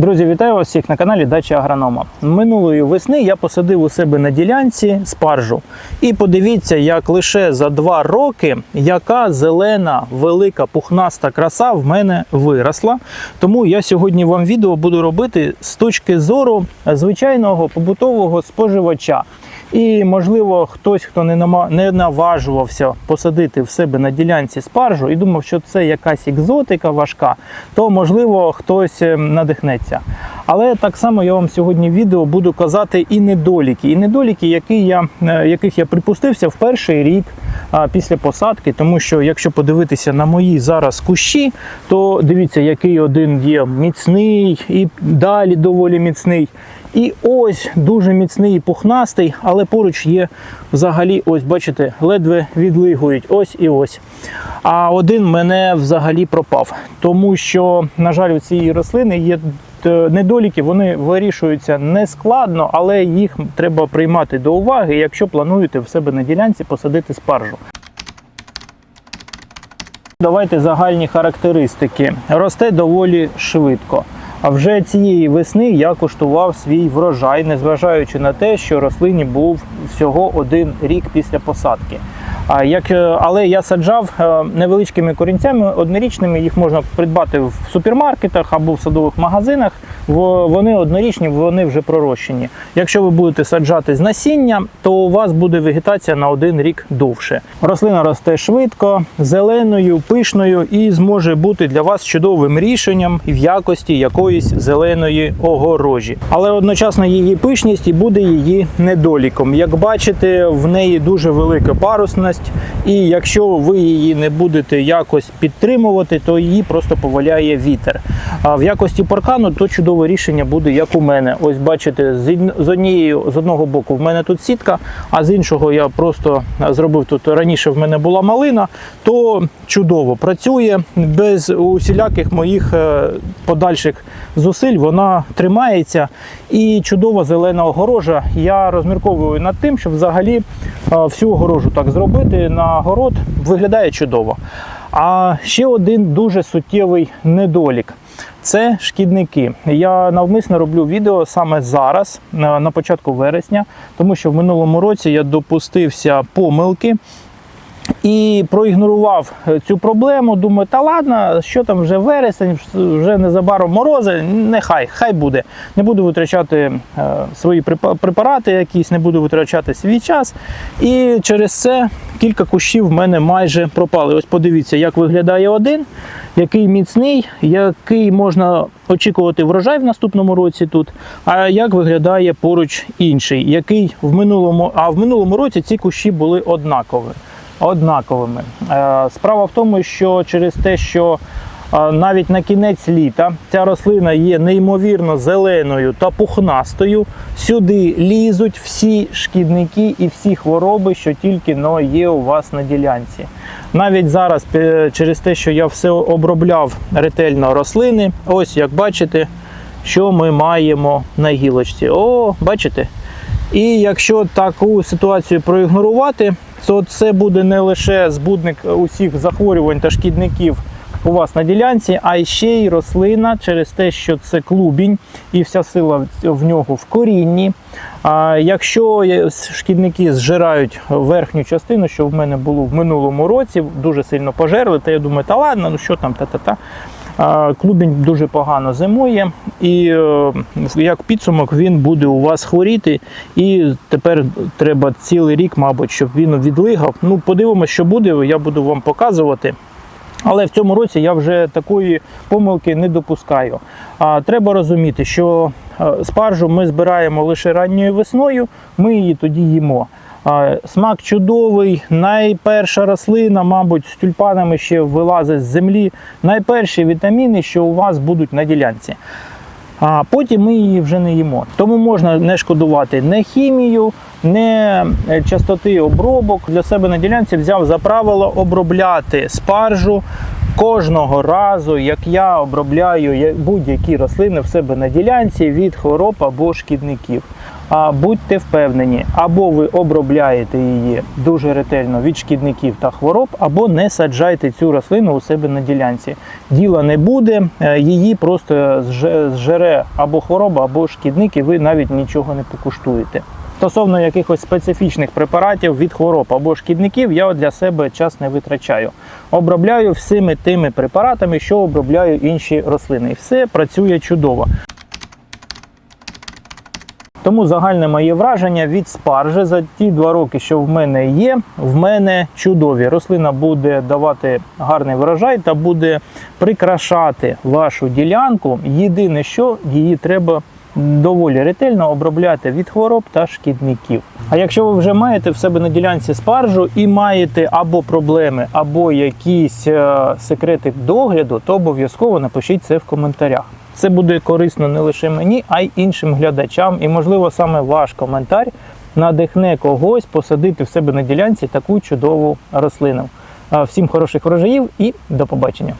Друзі, вітаю вас всіх на каналі Дача Агронома. Минулої весни я посадив у себе на ділянці спаржу. І подивіться, як лише за два роки яка зелена, велика, пухнаста краса в мене виросла. Тому я сьогодні вам відео буду робити з точки зору звичайного побутового споживача. І, можливо, хтось, хто не не наважувався посадити в себе на ділянці спаржу і думав, що це якась екзотика важка, то можливо хтось е, надихнеться. Але так само я вам сьогодні в відео буду казати і недоліки, і недоліки, які я, е, яких я припустився в перший рік після посадки. Тому що якщо подивитися на мої зараз кущі, то дивіться, який один є міцний і далі доволі міцний. І ось дуже міцний і пухнастий, але поруч є взагалі, ось бачите, ледве відлигують. Ось і ось. А один мене взагалі пропав. Тому що, на жаль, у цієї рослини є е, недоліки, вони вирішуються не складно, але їх треба приймати до уваги, якщо плануєте в себе на ділянці посадити спаржу. Давайте загальні характеристики. Росте доволі швидко. А вже цієї весни я куштував свій врожай, незважаючи на те, що рослині був всього один рік після посадки. Як, е, але я саджав е, невеличкими корінцями однорічними, їх можна придбати в супермаркетах або в садових магазинах. Во- Вони однорічні, вони вже пророщені. Якщо ви будете саджати з насіння, то у вас буде вегетація на один рік довше. Рослина росте швидко, зеленою, пишною і зможе бути для вас чудовим рішенням в якості якоїсь зеленої огорожі. Але одночасно її пишність і буде її недоліком. Як бачите, в неї дуже велика парусність, і якщо ви її не будете якось підтримувати, то її просто поваляє вітер. А в якості паркану то чудове рішення буде, як у мене. Ось бачите, з однією з одного боку в мене тут сітка, а з іншого я просто зробив тут раніше. В мене була малина, то чудово працює без усіляких моїх е, подальших зусиль. Вона тримається і чудова зелена огорожа. Я розмірковую над тим, щоб взагалі всю огорожу так зробити на город виглядає чудово. А ще один дуже суттєвий недолік. Це шкідники. Я навмисно роблю відео саме зараз, на на початку вересня, тому що в минулому році я допустився помилки і проігнорував е, цю проблему. Думаю, та ладно, що там вже вересень, вже незабаром морози. Нехай, хай буде. Не буду витрачати е, свої препарати, якісь, не буду витрачати свій час. І через це кілька кущів в мене майже пропали. Ось подивіться, як виглядає один, який міцний, який можна очікувати врожай в наступному році тут. А як виглядає поруч інший, який в минулому, а в минулому році ці кущі були однакові однаковими. Е, Справа в тому, що через те, що е, навіть на кінець літа ця рослина є неймовірно зеленою та пухнастою. Сюди лізуть всі шкідники і всі хвороби, що тільки но є у вас на ділянці. Навіть зараз, е, через те, що я все обробляв ретельно рослини, ось як бачите, що ми маємо на гілочці. О, бачите? І якщо таку ситуацію проігнорувати, то це буде не лише збудник усіх захворювань та шкідників у вас на ділянці, а ще й рослина через те, що це клубінь і вся сила в нього в корінні. А якщо шкідники зжирають верхню частину, що в мене було в минулому році, дуже сильно пожерли, то я думаю, та ладно, ну що там, та-та-та. Клубінь дуже погано зимує, і е, як підсумок він буде у вас хворіти. І тепер треба цілий рік, мабуть, щоб він відлигав. Ну, подивимося, що буде, я буду вам показувати. Але в цьому році я вже такої помилки не допускаю. А треба розуміти, що е, спаржу ми збираємо лише ранньою весною, ми її тоді їмо. Смак чудовий, найперша рослина, мабуть, з тюльпанами ще вилазить з землі. Найперші вітаміни, що у вас будуть на ділянці. А потім ми її вже не їмо. Тому можна не шкодувати не хімію, не е, частоти обробок. Для себе на ділянці взяв за правило обробляти спаржу кожного разу, як я обробляю будь-які рослини в себе на ділянці від хвороб або шкідників. А будьте впевнені, або ви обробляєте її дуже ретельно від шкідників та хвороб, або не саджайте цю рослину у себе на ділянці. Діла не буде, е, її просто зжере або хвороба, або шкідник, і ви навіть нічого не покуштуєте. Стосовно якихось специфічних препаратів від хвороб або шкідників, я для себе час не витрачаю. Обробляю всіми тими препаратами, що обробляю інші рослини. І все працює чудово. Тому загальне моє враження від спаржи за ті два роки, що в мене є, в мене чудові. Рослина буде давати гарний врожай та буде прикрашати вашу ділянку. Єдине, що її треба доволі ретельно обробляти від хвороб та шкідників. А якщо ви вже маєте в себе на ділянці спаржу і маєте або проблеми, або якісь е, секрети догляду, то обов'язково напишіть це в коментарях. Це буде корисно не лише мені, а й іншим глядачам. І, можливо, саме ваш коментар надихне когось посадити в себе на ділянці таку чудову рослину. Всім хороших врожаїв і до побачення!